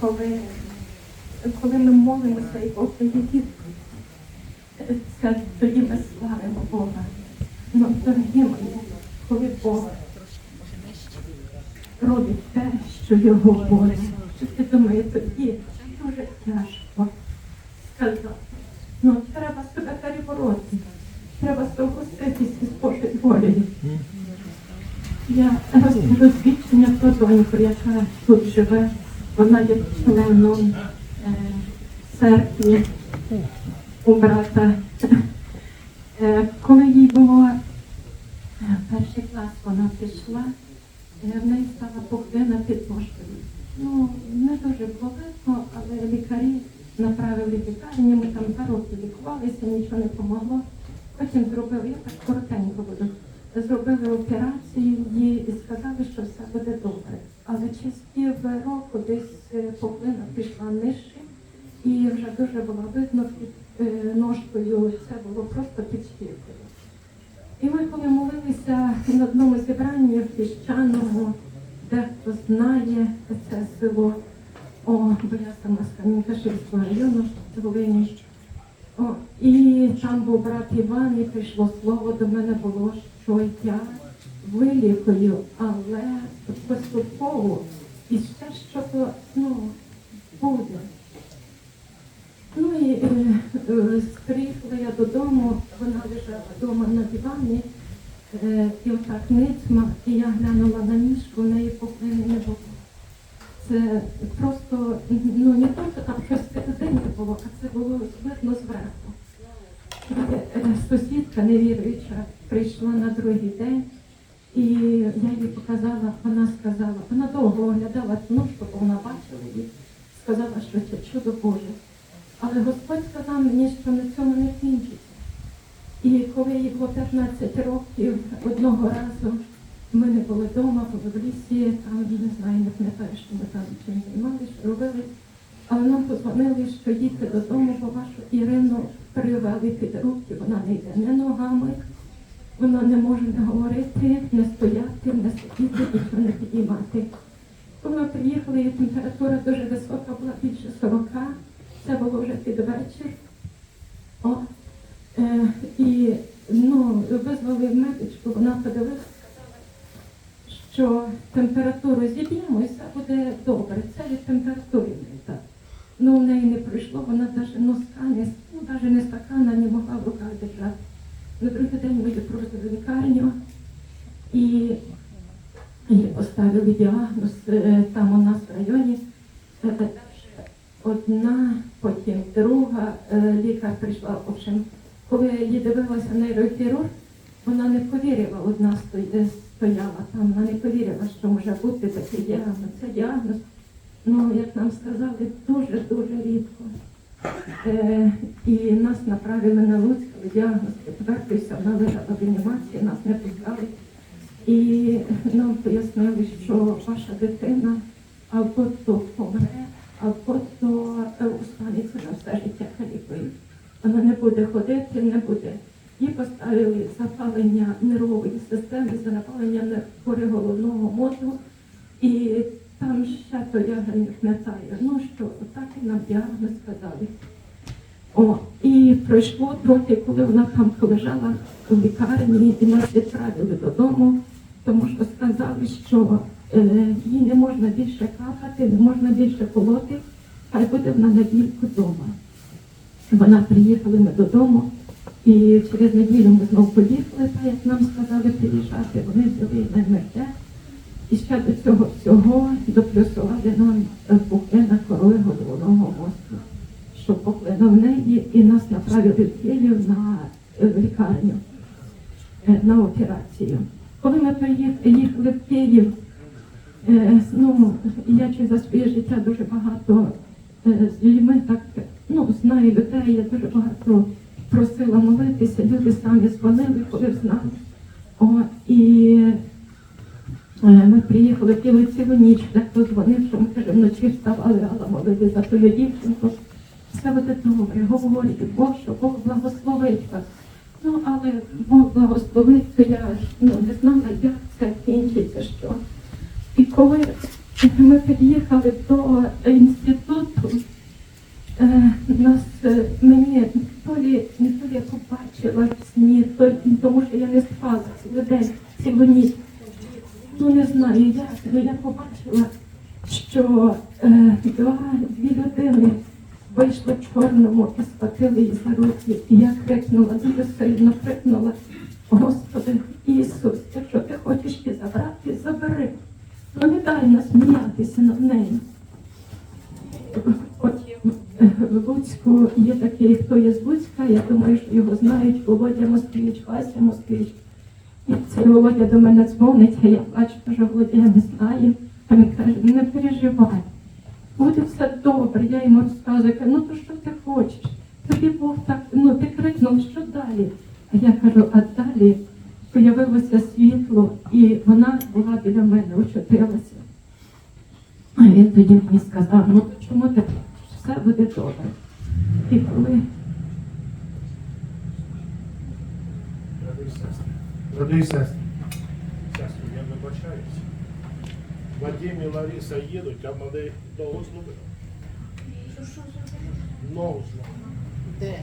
коли, коли ми молимося і дає це тоді ми славимо Бога. Ну, дорогі мої, коли Бог робить те, що його болить, я думаю, тоді дуже тяжко сказати. Ну, треба себе перебороти, треба согласитися з Божою волею. Я розкажу свідчення про доньку, яка тут живе. Вона є членом е, церкви у брата. Е, коли їй було е, перший клас, вона пішла, в неї стала пухлина під мошкою. Ну, не дуже було але лікарі направили в лікарню, ми там два роки лікувалися, нічого не помогло. Потім зробили, я так коротенько буду, зробили операцію і сказали, що все буде добре. Але через пів року десь е, пухлина пішла нижче, і вже дуже було видно під е, ножкою, це було просто під шкіркою. І ми коли молилися на одному зібранні в піщаному, дехто знає це село, о, бо я сама з Кам'янкаширського району Волині. О, і там був брат Іван, і прийшло слово до мене було, що я вилікую, але поступово і ще щось ну, буде. Ну і е, е, приїхала я додому, вона лежала вдома на дивані, е, і отак ницьма, і я глянула на ніжку, в неї пухлини не було. Це просто, ну не то, що там було, видно зверху. Сусідка невіруюча прийшла на другий день, і я їй показала, вона сказала, вона довго оглядала ножку, бо вона бачила її, сказала, що це чудо Боже. Але Господь сказав мені, що на цьому не кінчиться. І коли їй було 15 років, одного разу ми не були вдома, були в лісі, там не знаю, не пам'ятаю, що ми там чим займалися, робили. Але нам подзвонили, що їдьте додому, бо вашу Ірину привели під руки, вона не йде не ногами, вона не може не говорити, не стояти, не сидіти, нічого не підіймати. Коли ми приїхали, і температура дуже висока була більше 40, це було вже під вечір. О, е, і ну, визвали медичку, вона подивилася, що температуру зіб'ємо і все буде добре. Це від температури не так. Ну, в неї не пройшло, вона навіть носка, не, ну, навіть не стакана не могла в руках держати. На другий день ми привезли в лікарню і їй поставили діагноз е, там у нас в районі. Е, Одна, потім друга е, лікар прийшла. В общем, коли її дивилася нейрохірург, вона не повірила, одна сто- стояла там, вона не повірила, що може бути такий діагноз. Це діагноз, ну, як нам сказали, дуже-дуже рідко. Е, і нас направили на Луцьк, діагноз підтвердився, вона лежала в реанімації, нас не пускали. І нам пояснили, що ваша дитина або то помре, або то е, останеться на все життя калікою. Вона не буде ходити, не буде. Їй поставили запалення нервової системи, запалення кори головного мозку. І там ще то я. Ну що, отак і нам діагноз сказали. О, і пройшло трохи, коли вона там полежала у лікарні, і нас відправили додому, тому що сказали, що е, їй не можна більше капати, не можна більше колоти, хай буде вона на більку вдома. Вона приїхали ми додому, і через неділю ми знову поїхали, так як нам сказали приїжджати. Вони взяли на МРТ. І ще до цього всього доплюсували нам е, пухлина корови головного мозку що покликав неї і нас направили в Київ на е, лікарню е, на операцію. Коли ми приїхали в Київ, ну, я чи за своє життя дуже багато з людьми так, ну, знаю людей, я дуже багато просила молитися, люди самі дзвонили, коли знали. О, і ми приїхали піли цілу ніч, так дзвонив, що ми каже, вночі вставали, але молили за тою дівчинку. Все буде добре, говорить Бог, що Бог благословить вас. Ну, але Бог благословить, то я ну, не знала, як це кінчиться, що. І коли ми приїхали до інституту, е, нас е, мені то лі, не то я побачила в сні, то, тому що я не спала цілий день, цілу ніч. Ну не знаю, я, але я побачила, що е, два, дві людини вийшли в чорному і спатили її за руки. І я крикнула, дуже сильно крикнула, Господи Ісус, якщо ти хочеш її забрати, забери. Ну не дай нас мінятися над нею. Потім е, в Луцьку є такий, хто є з Луцька, я думаю, що його знають Володя Москвич, Вася Москвич. І цей Володя до мене дзвонить, а я плачу, кажу, Володя, не знаю. А він каже, не переживай, буде все добре. Я йому розказую, ну то що ти хочеш? Тобі Бог так, ну ти крикнув, що далі? А я кажу, а далі появилося світло, і вона була біля мене, очутилася. А він тоді мені сказав, ну то чому ти все буде добре. І коли Брати і сестри. Брати і сестри. Сестри, я вибачаюся. Вадим і Лариса їдуть, а мене ногу зловили. Ногу зловили. Де?